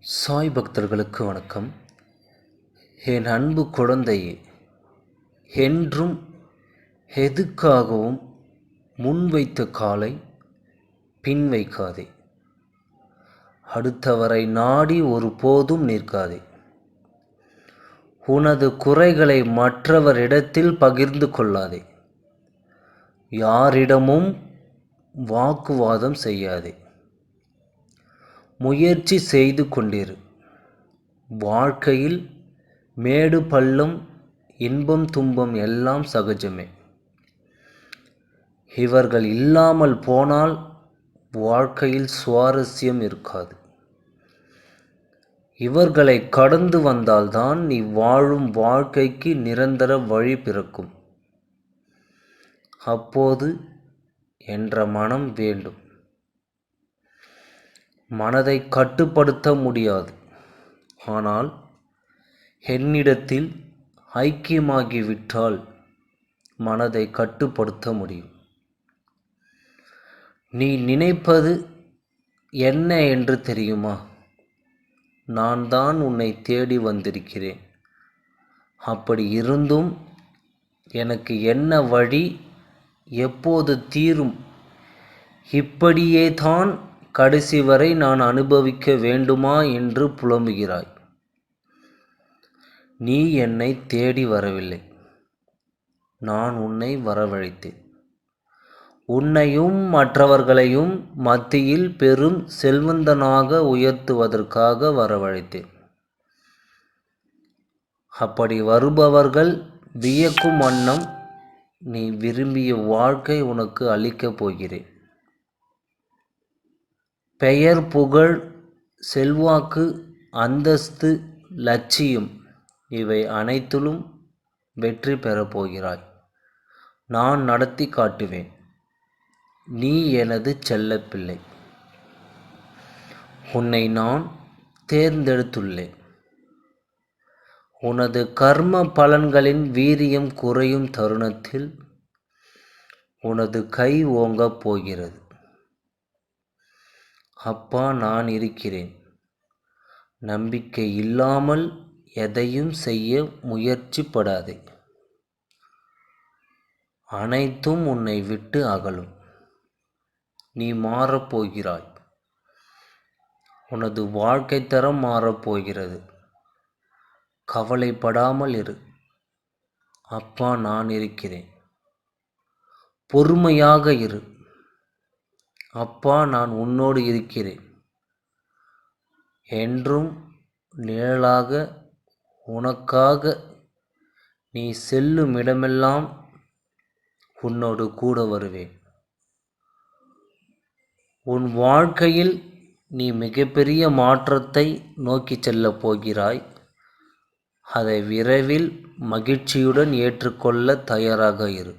சாய் பக்தர்களுக்கு வணக்கம். என் அன்பு குழந்தையே என்றும் எதுக்காகவும் முன்வைத்த காலை பின் வைக்காதே. அடுத்தவரை நாடி ஒரு போதும் நிற்காதே. உனது குறைகளை மற்றவரிடத்தில் பகிர்ந்து கொள்ளாதே. யாரிடமும் வாக்குவாதம் செய்யாதே. முயற்சி செய்து கொண்டிரு. வாழ்க்கையில் மேடு பள்ளம் இன்பம் துன்பம் எல்லாம் சகஜமே. இவர்கள் இல்லாமல் போனால் வாழ்க்கையில் சுவாரஸ்யம் இருக்காது. இவர்களை கடந்து வந்தால்தான் நீ வாழும் வாழ்க்கைக்கு நிரந்தர வழி பிறக்கும். அப்போது என்ற மனம் வேண்டும். மனதை கட்டுப்படுத்த முடியாது. ஆனால் என்னிடத்தில் ஐக்கியமாகிவிட்டால் மனதை கட்டுப்படுத்த முடியும். நீ நினைப்பது என்ன என்று தெரியுமா? நான் தான் உன்னை தேடி வந்திருக்கிறேன். அப்படி இருந்தும் எனக்கு என்ன வழி? எப்போது தீரும்? இப்படியே தான் கடைசி வரை நான் அனுபவிக்க வேண்டுமா என்று புலம்புகிறாய். நீ என்னை தேடி வரவில்லை. நான் உன்னை வரவழைத்தேன். உன்னையும் மற்றவர்களையும் மத்தியில் பெரும் செல்வந்தனாக உயர்த்துவதற்காக வரவழைத்தேன். அப்படி வருபவர்கள் வியக்கும் வண்ணம் நீ விரும்பிய வாழ்க்கை உனக்கு அளிக்கப் போகிறேன். பெயர் புகழ் செல்வாக்கு அந்தஸ்து லட்சியம் இவை அனைத்திலும் வெற்றி பெறப்போகிறாய் நான் நடத்தி காட்டுவேன். நீ எனது செல்லப்பிள்ளை. உன்னை நான் தேர்ந்தெடுத்துள்ளேன். உனது கர்ம பலன்களின் வீரியம் குறையும் தருணத்தில் உனது கை ஓங்கப் போகிறது. அப்பா நான் இருக்கிறேன். நம்பிக்கை இல்லாமல் எதையும் செய்ய முயற்சிப்படாதே. அனைத்தும் உன்னை விட்டு அகலும். நீ மாறப்போகிறாய் உனது வாழ்க்கை தரம் மாறப்போகிறது கவலைப்படாமல் இரு. அப்பா நான் இருக்கிறேன். பொறுமையாக இரு. அப்பா நான் உன்னோடு இருக்கிறேன். என்றும் நிழலாக உனக்காக நீ செல்லும் இடமெல்லாம் உன்னோடு கூட வருவேன். உன் வாழ்க்கையில் நீ மிகப்பெரிய மாற்றத்தை நோக்கி செல்லப் போகிறாய். அதை விரைவில் மகிழ்ச்சியுடன் ஏற்றுக்கொள்ள தயாராக இரு.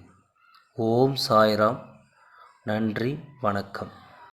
ஓம் சாய்ராம். நன்றி. வணக்கம்.